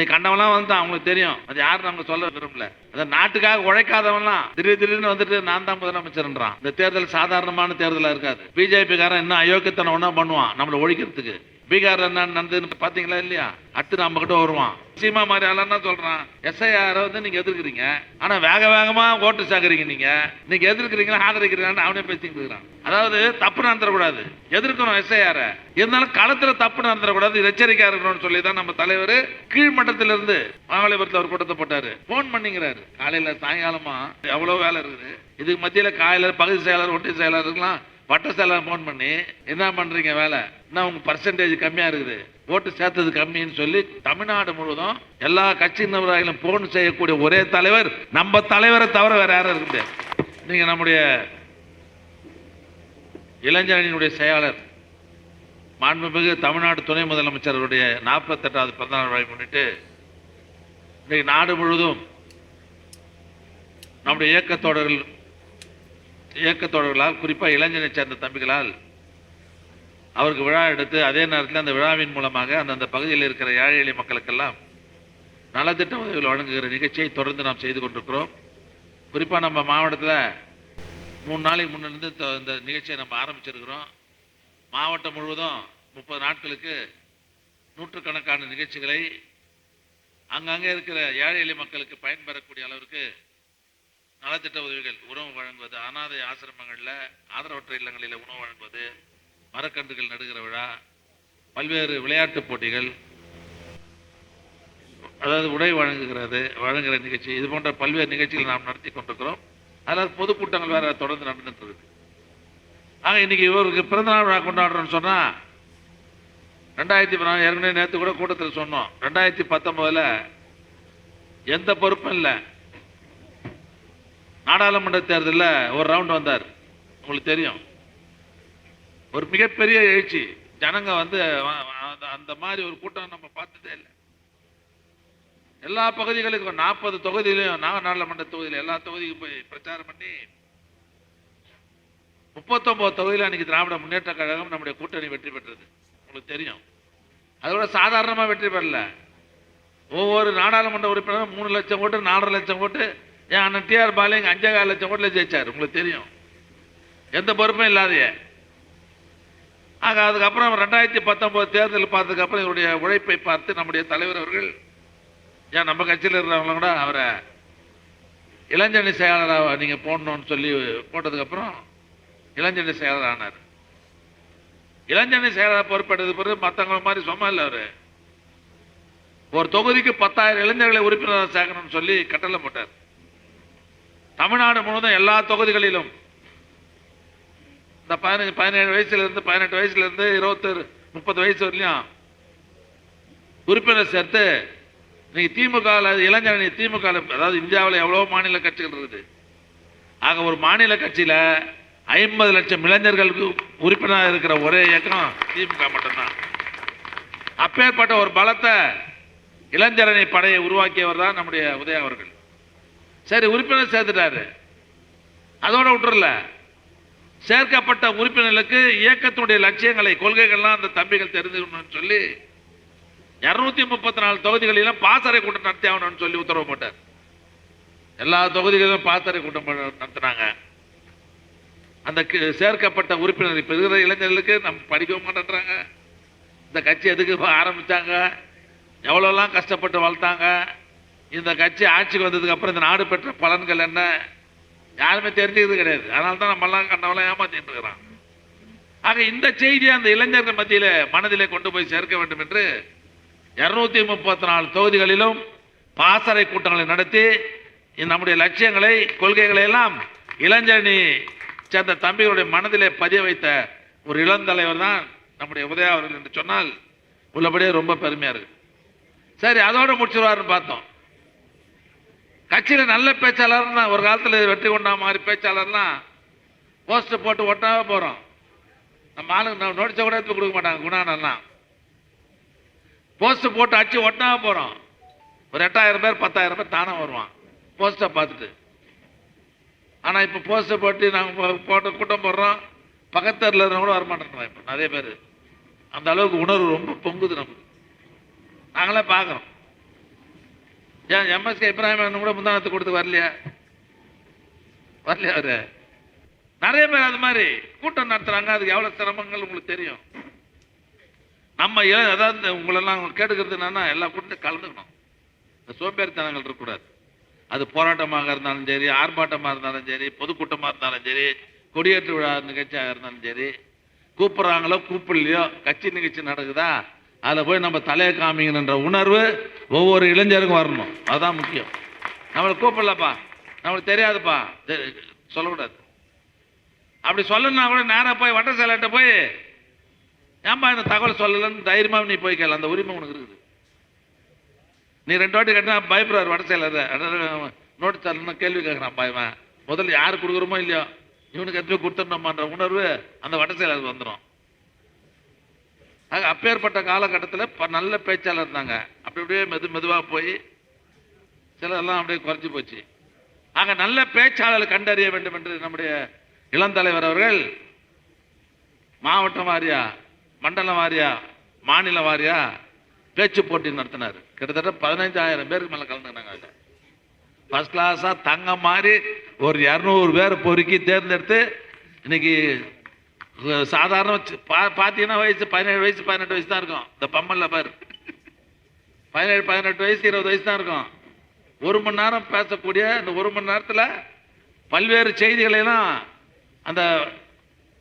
இன்னைக்கு கண்டவெல்லாம் வந்து அவங்களுக்கு தெரியும். அது யாரும் நம்ம சொல்ல விரும்பல. அந்த நாட்டுக்காக உழைக்காதவன்லாம் திடீர் திடீர்னு வந்துட்டு நான் தான் முதலமைச்சர்ன்றான். இந்த தேர்தல் சாதாரணமான தேர்தலா இருக்காது. பிஜேபி காரன் இன்னும் அயோக்கியத்தனம் ஒண்ணா பண்ணுவான். நம்மளை ஒழிக்கிறதுக்கு. பீகார் என்ன நடந்ததுன்னு பாத்தீங்களா இல்லையா? அடுத்து நம்ம கிட்ட வருவான். சீமா மாதிரி ஆளா சொல்றான். எஸ்ஐஆர் வந்து நீங்க எதிர்க்கிறீங்க. ஆனா வேக வேகமா ஓட்டு சாக்குறீங்க நீங்க. நீங்க எதிர்க்கிறீங்களா ஆதரிக்கிறீங்கன்னு அவனே பேசிட்டு இருக்கிறான். அதாவது தப்பு நடந்துடக்கூடாது. எதிர்க்கணும் எஸ்ஐஆர் இருந்தாலும் களத்துல தப்பு நடந்துடக்கூடாது. இது எச்சரிக்கையா இருக்கணும்னு சொல்லி தான் நம்ம தலைவர் கீழ்மட்டத்தில இருந்து மாமல்லபுரத்தில் ஒரு கூட்டத்தை போட்டாரு. போன் பண்ணிங்கிறாரு காலையில சாயங்காலமா எவ்வளவு வேலை இருக்குது. இதுக்கு மத்தியில காலையில பகுதி செயலாளர் ஒட்டி செயலாளர் இருக்கலாம் செயலாளர் போன் பண்ணி என்ன பண்றீங்க வேலை? என்ன உங்க பர்சன்டேஜ் கம்மியா இருக்குது? ஓட்டு சேர்த்தது கம்மின்னு சொல்லி தமிழ்நாடு முழுவதும் எல்லா கட்சி நிர்வாகிகளும் போன் செய்யக்கூடிய ஒரே தலைவர் நம்ம தலைவரை தவிர வேற யாரும் இருக்குது நீங்க நம்முடைய இளைஞரணியினுடைய செயலாளர் மாண்புமிகு தமிழ்நாடு துணை முதலமைச்சருடைய நாற்பத்தெட்டாவது பிறந்தநாள் விழாவை முன்னிட்டு இன்றைக்கு நாடு முழுவதும் நம்முடைய இயக்கத்தோடர்கள் இயக்கத்தோடர்களால் குறிப்பாக இளைஞரை சேர்ந்த தம்பிகளால் அவருக்கு விழா எடுத்து அதே நேரத்தில் அந்த விழாவின் மூலமாக அந்தந்த பகுதியில் இருக்கிற ஏழை எளிய மக்களுக்கெல்லாம் நலத்திட்ட உதவிகள் வழங்குகிற நிகழ்ச்சியை தொடர்ந்து நாம் செய்து கொண்டிருக்கிறோம். குறிப்பாக நம்ம மாவட்டத்தில் மூணு நாளைக்கு முன்னிருந்து இந்த- இந்த நிகழ்ச்சியை நம்ம ஆரம்பிச்சிருக்கிறோம். மாவட்டம் முழுவதும் முப்பது நாட்களுக்கு நூற்றுக்கணக்கான நிகழ்ச்சிகளை அங்கங்கே இருக்கிற ஏழை எளிய மக்களுக்கு பயன்பெறக்கூடிய அளவிற்கு நலத்திட்ட உதவிகள் உணவு வழங்குவது அனாதை ஆசிரமங்களில் ஆதரவற்ற இல்லங்களில் உணவு வழங்குவது மரக்கன்றுகள் நடுகிற விழா பல்வேறு விளையாட்டுப் போட்டிகள் அதாவது உடை வழங்குகிறது வழங்குகிற நிகழ்ச்சி இது போன்ற பல்வேறு நிகழ்ச்சிகள் நாம் நடத்தி கொண்டிருக்கிறோம். அதில் பொதுக்கூட்டங்கள் வேற தொடர்ந்து நடந்துட்டு இருக்குது ஆக இன்னைக்கு இவருக்கு பிறந்தநாள் விழா கொண்டாடுறோம்னு சொன்னால் ரெண்டாயிரத்தி பதினாலு ஏற்கனவே நேற்று கூட கூட்டத்தில் சொன்னோம். ரெண்டாயிரத்தி பத்தொன்பதில் எந்த பொறுப்பும் இல்லை. நாடாளுமன்ற தேர்தலில் ஒரு ரவுண்ட் வந்தார். உங்களுக்கு தெரியும். ஒரு மிகப்பெரிய எழுச்சி. ஜனங்க வந்து அந்த- அந்த மாதிரி ஒரு கூட்டம் நம்ம பார்த்ததே இல்லை. எல்லா பகுதிகளுக்கும் நாற்பது தொகுதியிலையும் நாடாளுமன்ற தொகுதியில எல்லா தொகுதிக்கும் போய் பிரச்சாரம் பண்ணி முப்பத்தொன்பது தொகுதியில் அன்னைக்கு திராவிட முன்னேற்ற கழகம் நம்முடைய கூட்டணி வெற்றி பெற்றது. உங்களுக்கு தெரியும். அதோட சாதாரணமா வெற்றி பெறல. ஒவ்வொரு நாடாளுமன்ற உறுப்பினரும் மூணு லட்சம் ஓட்டு நாலரை லட்சம் ஓட்டு என் அண்ணன் டிஆர் பாலிங் அஞ்சே கால் லட்சம் ஓட்டுல ஜெயிச்சார். உங்களுக்கு தெரியும். எந்த பொறுப்பும் இல்லாதையே. ஆக அதுக்கப்புறம் ரெண்டாயிரத்தி பத்தொம்போது தேர்தல் பார்த்ததுக்கப்புறம் இவருடைய உழைப்பை பார்த்து நம்முடைய தலைவர் அவர்கள் ஏன் நம்ம கட்சியில் இருக்கிறவங்களும் கூட அவரை இளைஞரணி செயலாளராக நீங்கள் போடணும்னு சொல்லி போட்டதுக்கப்புறம் அப்புறம் செயலாளர் ஆனார். இளைஞரணி செயலாளர் பொறுப்பெடுத்த பிறகு மற்றவங்க மாதிரி சும்மா இல்லை அவர். ஒரு தொகுதிக்கு பத்தாயிரம் இளைஞர்களை உறுப்பினர் சேர்க்கணும்னு சொல்லி கட்டளை போட்டார். தமிழ்நாடு முழுவதும் எல்லா தொகுதிகளிலும். இந்த பதினஞ்சு பதினேழு வயசுல இருந்து பதினெட்டு வயசுல இருந்து இருபத்தொரு முப்பது வயசு வரலையும் உறுப்பினர் சேர்த்து நீங்க திமுக இளைஞரணி திமுக அதாவது இந்தியாவில் எவ்வளோ மாநில கட்சிகள் இருக்குது. ஆக ஒரு மாநில கட்சியில ஐம்பது லட்சம் இளைஞர்களுக்கு உறுப்பினராக இருக்கிற ஒரே இயக்கம் திமுக மட்டும்தான். அப்பேற்பட்ட ஒரு பலத்தை இளைஞரணி படையை உருவாக்கியவர் தான் நம்முடைய உதய அவர்கள் சரி உறுப்பினர் சேர்த்துட்டாரு. அதோட விட்டுறல. சேர்க்கப்பட்ட உறுப்பினர்களுக்கு இயக்கத்தினுடைய லட்சியங்களை கொள்கைகள்லாம் அந்த தம்பிகள் தெரிஞ்சுக்கணும்னு சொல்லி இரநூத்தி முப்பத்தி நாலு தொகுதிகளிலும் பாசறை கூட்டம் நடத்தி ஆகணும்னு சொல்லி உத்தரவு போட்டார். எல்லா தொகுதிகளிலும் பாசறை கூட்டம் நடத்தினாங்க. அந்த சேர்க்கப்பட்ட உறுப்பினர் இப்போ இருக்கிற இளைஞர்களுக்கு நம்ம படிக்கவும் மாட்டேன்றாங்க. இந்த கட்சி எதுக்கு ஆரம்பித்தாங்க எவ்வளோலாம் கஷ்டப்பட்டு வளர்த்தாங்க? இந்த கட்சி ஆட்சிக்கு வந்ததுக்கு அப்புறம் இந்த நாடு பெற்ற பலன்கள் என்ன? யாருமே தெரிஞ்சுக்கிறது கிடையாது. அதனால தான் நம்மெல்லாம் கண்டவெல்லாம் ஏமாத்திட்டு இருக்கிறான். ஆக இந்த செய்தியை அந்த இளைஞர்கள் மத்தியில் மனதிலே கொண்டு போய் சேர்க்க வேண்டும் என்று இருநூத்தி முப்பத்தி நாலு தொகுதிகளிலும் பாசறை கூட்டங்களை நடத்தி நம்முடைய லட்சியங்களை கொள்கைகளை எல்லாம் இளைஞரணி சேர்ந்த தம்பிகளுடைய மனதிலே பதிய வைத்த ஒரு இளந்தலைவர் தான் நம்முடைய உதயா அவர்கள் என்று சொன்னால் உள்ளபடியே ரொம்ப பெருமையாக இருக்கு. சரி அதோட முடிச்சிருவாருன்னு பார்த்தோம். கட்சியில் நல்ல பேச்சாளர்னா ஒரு காலத்தில் வெற்றி கொண்டா மாதிரி பேச்சாளர்னா போஸ்டர் போட்டு ஒட்டாவே போகிறோம் நம்ம ஆளுங்க நம்ம நோடிச்ச கூட எடுத்து கொடுக்க மாட்டாங்க குணானெல்லாம் போஸ்டர் போட்டு அடிச்சு ஒட்டாவே போகிறோம் ஒரு எட்டாயிரம் பேர் பத்தாயிரம் பேர் தானே வருவான் போஸ்டரை பார்த்துட்டு. ஆனால் இப்போ போஸ்டர் போட்டு நாங்கள் போ- போட்டு கூட்டம் போடுறோம். பக்கத்துல இருந்தால் கூட வரமாட்டேன் இப்போ நிறைய பேர். அந்த அளவுக்கு உணர்வு ரொம்ப பொங்குது நமக்கு. நாங்களே பார்க்குறோம். ஏன் எம்எஸ்கே இப்ராஹிம் கூட முந்தானத்தை கொடுத்து வரலையா? வரலையா அவரு? நிறைய பேர் அது மாதிரி கூட்டம் நடத்துறாங்க. அதுக்கு எவ்வளவு சிரமங்கள் உங்களுக்கு தெரியும்? நம்ம அதாவது இந்த உங்களெல்லாம் கேட்டுக்கிறது என்னன்னா எல்லா கூட்டத்தையும் கலந்துக்கணும். சோம்பேறித்தனங்கள் இருக்கக்கூடாது. அது போராட்டமாக இருந்தாலும் சரி ஆர்ப்பாட்டமாக இருந்தாலும் சரி பொதுக்கூட்டமாக இருந்தாலும் சரி கொடியேற்று விழா நிகழ்ச்சியாக இருந்தாலும் சரி கூப்பிட்றாங்களோ கூப்பிடலையோ கட்சி நிகழ்ச்சி நடக்குதா? அதில் போய் நம்ம தலையை காமிங்கன்ற உணர்வு ஒவ்வொரு இளைஞருக்கும் வரணும். அதுதான் முக்கியம். நம்மளை கூப்பிடலப்பா. நம்மளுக்கு தெரியாதுப்பா. தெ- சொல்லக்கூடாது. அப்படி சொல்லணும்னா கூட நேராக போய் வட்ட செயலாட்ட போய் ஏன்பா இந்த தகவல் சொல்லலன்னு தைரியமாக நீ போய் கேளு. அந்த உரிமை உனக்கு இருக்குது. நீ ரெண்டு வாட்டி கட்டினா பயப்படுறார் வட செயலர் நோட்டு தரலன்னா கேள்வி கேட்குறான் பயவன் முதல்ல யார் கொடுக்குறோமோ இல்லையோ இவனுக்கு எடுத்து கொடுத்துடணுமான்ற உணர்வு அந்த வட செயலருக்கு வந்துடும் ஆக அப்பேற்பட்ட காலகட்டத்தில் நல்ல பேச்சாளர் இருந்தாங்க அப்படி அப்படியே மெது மெதுவாக போய் சிலதெல்லாம் அப்படியே குறைஞ்சி போச்சு. ஆக நல்ல பேச்சாளர் கண்டறிய வேண்டும் என்று நம்முடைய இளந்தலைவர் அவர்கள் மாவட்டம் வாரியா மண்டலம் வாரியா மாநில வாரியா பேச்சு போட்டி நடத்தினார். கிட்டத்தட்ட பதினஞ்சாயிரம் பேருக்கு மேலே கலந்துக்கினாங்க அதில். ஃபர்ஸ்ட் கிளாஸாக தங்க மாதிரி ஒரு இரநூறு பேர் பொறுக்கி தேர்ந்தெடுத்து இன்னைக்கு சாதாரண பா பார்த்தீங்கன்னா வயசு பதினேழு வயசு பதினெட்டு வயசு தான் இருக்கும். இந்த பம்மல்ல பாரு. பதினேழு பதினெட்டு வயசு இருபது வயசு தான் இருக்கும். ஒரு மணி நேரம் பேசக்கூடிய இந்த ஒரு மணி நேரத்தில் பல்வேறு செய்திகளை எல்லாம் அந்த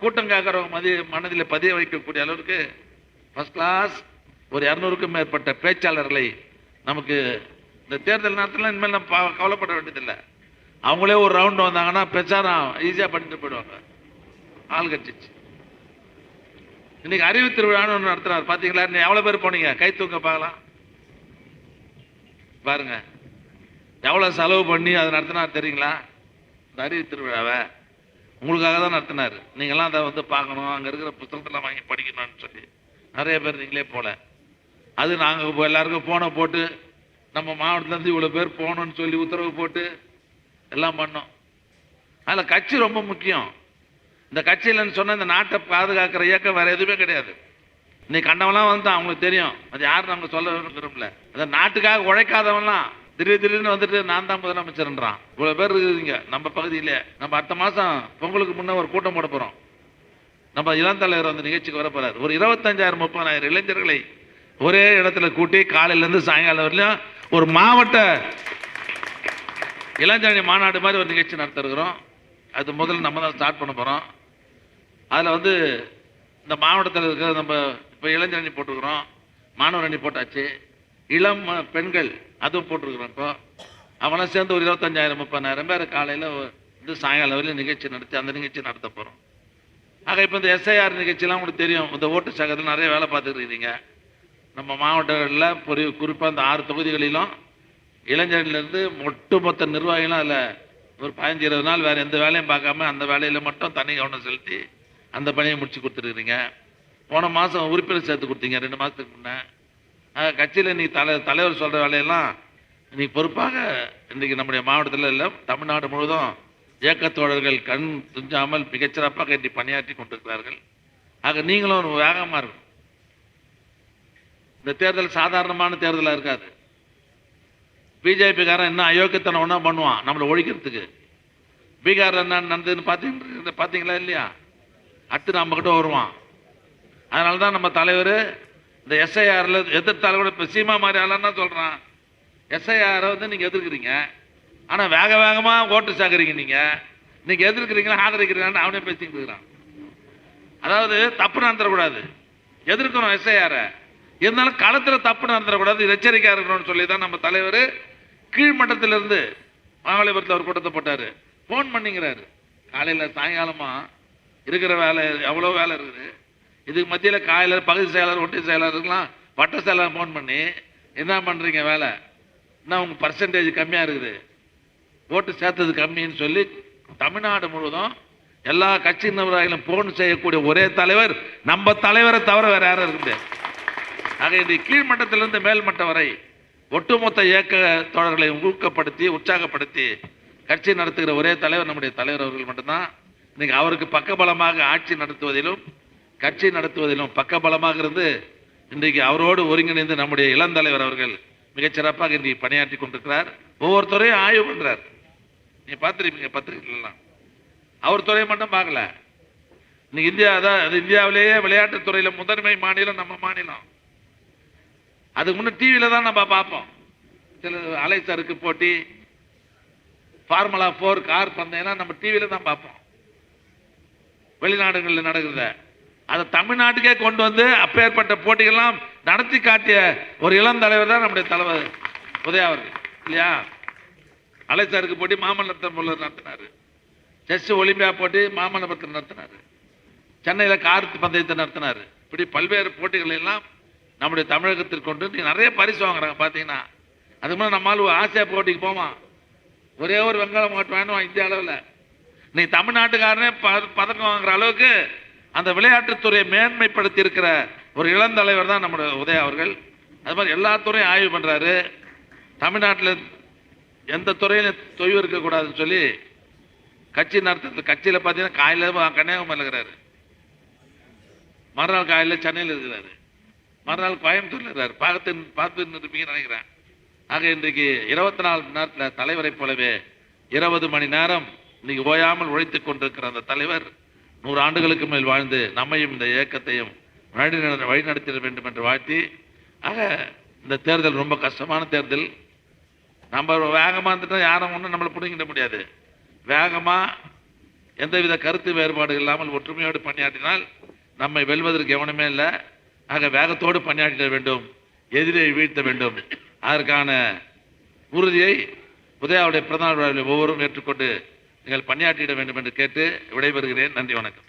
கூட்டம் கேட்குறவங்க மதி மனதில் பதிய வைக்கக்கூடிய அளவுக்கு ஃபஸ்ட் கிளாஸ் ஒரு இரநூறுக்கும் மேற்பட்ட பேச்சாளர்களை நமக்கு இந்த தேர்தல் நேரத்தில் இனிமேல் நம்ம கவலைப்பட வேண்டியதில்லை. அவங்களே ஒரு ரவுண்டு வந்தாங்கன்னா பிரச்சாரம் ஈஸியாக பண்ணிட்டு போயிடுவாங்க. ஆள் கட்சிச்சு இன்னைக்கு அறிவு திருவிழான்னு ஒன்று நடத்துறாரு. பார்த்தீங்களா எவ்வளோ பேர் போனீங்க? கை தூக்க பார்க்கலாம். பாருங்க. எவ்வளோ செலவு பண்ணி அதை நடத்தினார் தெரியுங்களா? இந்த அறிவு திருவிழாவை உங்களுக்காக தான் நடத்தினார். நீங்களாம் அதை வந்து பார்க்கணும். அங்கே இருக்கிற புத்தகத்தெல்லாம் வாங்கி படிக்கணும்னு சொல்லி. நிறைய பேர் நீங்களே போகல அது நாங்கள் எல்லாருக்கும் போனை போட்டு நம்ம மாவட்டத்துலேருந்து இவ்வளோ பேர் போகணும்னு சொல்லி உத்தரவு போட்டு எல்லாம் பண்ணோம். அதில் கட்சி ரொம்ப முக்கியம். இந்த கட்சியிலன்னு சொன்ன இந்த நாட்டை பாதுகாக்கிற இயக்கம் வேற எதுவுமே கிடையாது. நீ கண்டவெல்லாம் வந்து அவங்களுக்கு தெரியும். அது யாரும் நம்ம சொல்ல விரும்பல. அந்த நாட்டுக்காக உழைக்காதவன்லாம் திடீர் திடீர்னு வந்துட்டு நான் தான் முதலமைச்சர்ன்றான். இவ்வளோ பேர் இருக்குதுங்க நம்ம பகுதியிலே. நம்ம அடுத்த மாதம் பொங்கலுக்கு முன்னே ஒரு கூட்டம் போட போகிறோம் நம்ம இளம் தலைவர் வந்து நிகழ்ச்சிக்கு வர ஒரு இருபத்தஞ்சாயிரம் முப்பதாயிரம் இளைஞர்களை ஒரே இடத்துல கூட்டி காலையிலேருந்து சாயங்காலம் வரலையும் ஒரு மாவட்ட இளஞ்சரணி மாநாடு மாதிரி ஒரு நிகழ்ச்சி நடத்திருக்கிறோம். அது முதல்ல நம்ம தான் ஸ்டார்ட் பண்ண போகிறோம் அதில் வந்து இந்த மாவட்டத்தில் இருக்கிற நம்ம இப்போ இளைஞரணி போட்டிருக்கிறோம் அணி போட்டாச்சு. இளம் பெண்கள் அதுவும் போட்டிருக்கிறோம் இப்போ. அவனை சேர்ந்து ஒரு இருபத்தஞ்சாயிரம் முப்பதாயிரம் பேர் காலையில் வந்து சாயங்காலம் வரையிலும் நிகழ்ச்சி நடத்தி அந்த நிகழ்ச்சி நடத்த போகிறோம் ஆக இப்போ இந்த எஸ்ஐஆர் நிகழ்ச்சியெலாம் உங்களுக்கு தெரியும். இந்த ஓட்டு சகத்தில் நிறைய வேலை பார்த்துருக்கீங்க நம்ம மாவட்டங்களில் பொறி குறிப்பாக இந்த ஆறு தொகுதிகளிலும் இளைஞர்லேருந்து ஒட்டுமொத்த நிர்வாகிகளும் அதில் ஒரு பதினஞ்சு இருபது நாள் வேறு எந்த வேலையும் பார்க்காம அந்த வேலையில் மட்டும் தனி கவனம் செலுத்தி அந்த பணியை முடிச்சு கொடுத்துருக்குறீங்க. போன மாதம் உறுப்பினர் சேர்த்து கொடுத்தீங்க ரெண்டு மாதத்துக்கு முன்னே. ஆக கட்சியில் நீ தலை தலைவர் சொல்கிற வேலையெல்லாம் இன்னைக்கு பொறுப்பாக இன்றைக்கி நம்முடைய மாவட்டத்தில் இல்லை தமிழ்நாடு முழுவதும் இயக்கத்தோழர்கள் கண் துஞ்சாமல் மிகச்சிறப்பாக இன்று பணியாற்றி கொண்டிருக்கிறார்கள். ஆக நீங்களும் ஒரு வேகமாக இருக்கும் இந்த தேர்தல் சாதாரணமான தேர்தலாக இருக்காது. பிஜேபிக்காரன் என்ன அயோக்கியத்தனம் ஒன்றா பண்ணுவான் நம்மளை ஒழிக்கிறதுக்கு. பீகார் என்ன நடந்ததுன்னு பார்த்தீங்க பார்த்தீங்களா இல்லையா? அடுத்து நம்ம கிட்ட வருவான். அதனால தான் நம்ம தலைவர் இந்த எஸ்ஐஆரில் எதிர் தலைவர் இப்போ சீமா மாதிரி ஆளான்னா சொல்கிறான் எஸ்ஐஆரை வந்து நீங்கள் எதிர்க்கிறீங்க. ஆனால் வேக வேகமாக ஓட்டு சேர்க்குறீங்க நீங்கள் நீங்கள் எதிர்க்கிறீங்களா ஆதரிக்கிறீங்களான்னு அவனே பேசிக்கிட்டு இருக்கிறான். அதாவது தப்பு நடந்துடக்கூடாது. எதிர்க்கணும் எஸ்ஐஆரை இருந்தாலும் களத்தில் தப்பு நடந்துடக்கூடாது இது எச்சரிக்கையாக இருக்கணும்னு சொல்லி தான் நம்ம தலைவர் கீழ்மட்டத்திலிருந்து மாமல்லபுரத்தில் அவர் கூட்டத்தை போட்டார். ஃபோன் பண்ணிங்கிறாரு. காலையில் சாயங்காலமாக இருக்கிற வேலை எவ்வளோ வேலை இருக்குது? இதுக்கு மத்தியில் காலையில் பகுதி செயலாளர் ஒட்டி செயலாளருக்கெல்லாம் வட்ட செயலாளர் ஃபோன் பண்ணி என்ன பண்ணுறீங்க வேலை? என்ன உங்கள் பர்சன்டேஜ் கம்மியாக இருக்குது? ஓட்டு சேர்த்தது கம்மின்னு சொல்லி தமிழ்நாடு முழுவதும் எல்லா கட்சி நிர்வாகிகளும் போன் செய்யக்கூடிய ஒரே தலைவர் நம்ம தலைவரை தவிர வேற யாரும் இருக்குது ஆக இந்த கீழ்மட்டத்திலிருந்து மேல்மட்டம் வரை ஒட்டுமொத்த இயக்க தோழர்களை ஊக்கப்படுத்தி உற்சாகப்படுத்தி கட்சி நடத்துகிற ஒரே தலைவர் நம்முடைய தலைவர் அவர்கள் மட்டும்தான். இன்னைக்கு அவருக்கு பக்கபலமாக ஆட்சி நடத்துவதிலும் கட்சி நடத்துவதிலும் பக்கபலமாக இருந்து இன்றைக்கு அவரோடு ஒருங்கிணைந்து நம்முடைய இளந்தலைவர் அவர்கள் மிகச்சிறப்பாக இன்றைக்கு பணியாற்றி கொண்டிருக்கிறார். ஒவ்வொருத்தரையும் ஆய்வு பண்றார். நீ பார்த்துருப்பீங்க பத்திரிகைலாம் அவர் துறையை மட்டும் பார்க்கல. இன்னைக்கு இந்தியா தான் அது இந்தியாவிலேயே விளையாட்டுத் துறையில முதன்மை மாநிலம் நம்ம மாநிலம். அதுக்கு முன்னே டிவியில தான் நம்ம பார்ப்போம். சில அலைசருக்கு போட்டி ஃபார்முலா ஃபோர் கார் பந்தயம்லாம் நம்ம டிவியில தான் பார்ப்போம். வெளிநாடுகளில் நடக்கிறத. அதை தமிழ்நாட்டுக்கே கொண்டு வந்து அப்பேற்பட்ட போட்டிகள்லாம் நடத்தி காட்டிய ஒரு இளம் தலைவர் தான் நம்முடைய தலைவர் உதயா அவர்கள் இல்லையா அலைசாருக்கு போட்டி மாமல்லபுரத்தில் நடத்தினார். செஸ் ஒலிம்பியா போட்டி மாமல்லபுரத்தில் நடத்தினார். சென்னையில் கார்த்து பந்தயத்தை நடத்தினார். இப்படி பல்வேறு போட்டிகள் எல்லாம் நம்முடைய தமிழகத்திற்கு கொண்டு நீ நிறைய பரிசு வாங்குறாங்க பார்த்தீங்கன்னா. அது மாதிரி நம்மால் ஆசியா போட்டிக்கு போவான். ஒரே ஒரு வெங்காயம் மாட்டு வேணும் இந்திய அளவில். நீ தமிழ்நாட்டுக்காரனே பதக்கம் வாங்குற அளவுக்கு அந்த விளையாட்டுத்துறையை மேன்மைப்படுத்தி இருக்கிற ஒரு இளந்தலைவர் தான் நம்முடைய உதயா அவர்கள். அது மாதிரி எல்லா துறையும் ஆய்வு பண்ணுறாரு தமிழ்நாட்டில் எந்த துறையிலும் தொய்வு இருக்கக்கூடாதுன்னு சொல்லி கட்சி நடத்துறது கட்சியில் பார்த்தீங்கன்னா காலையில் கன்னியாகுமரியில் இருக்கிறாரு. மறுநாள் காலையில் சென்னையில் இருக்கிறாரு. மறுநாள் கோயம்புத்தூர்ல இருக்கிறார். பார்த்து பார்த்து இருப்பீங்கன்னு நினைக்கிறேன். ஆக இன்றைக்கு இருபத்தி நாலு மணி நேரத்தில் தலைவரை போலவே இருபது மணி நேரம் இன்னைக்கு ஓயாமல் உழைத்துக் கொண்டிருக்கிற அந்த தலைவர் நூறு ஆண்டுகளுக்கு மேல் வாழ்ந்து நம்மையும் இந்த இயக்கத்தையும் வழி வழிநடத்திட வேண்டும் என்று வாழ்த்தி ஆக இந்த தேர்தல் ரொம்ப கஷ்டமான தேர்தல். நம்ம வேகமாக இருந்துட்டால் யாரும் ஒன்றும் நம்மளை பிடிங்கிட முடியாது. வேகமாக எந்தவித கருத்து வேறுபாடு இல்லாமல் ஒற்றுமையோடு பணியாற்றினால் நம்மை வெல்வதற்கு எவனுமே இல்லை. ஆக வேகத்தோடு பணியாற்றிட வேண்டும். எதிரியை வீழ்த்த வேண்டும். அதற்கான உறுதியை உதயாவுடைய பிரதமர் விழாவில் ஒவ்வொருவரும் ஏற்றுக்கொண்டு நீங்கள் பணியாற்றிட வேண்டும் என்று கேட்டு விடைபெறுகிறேன். நன்றி வணக்கம்.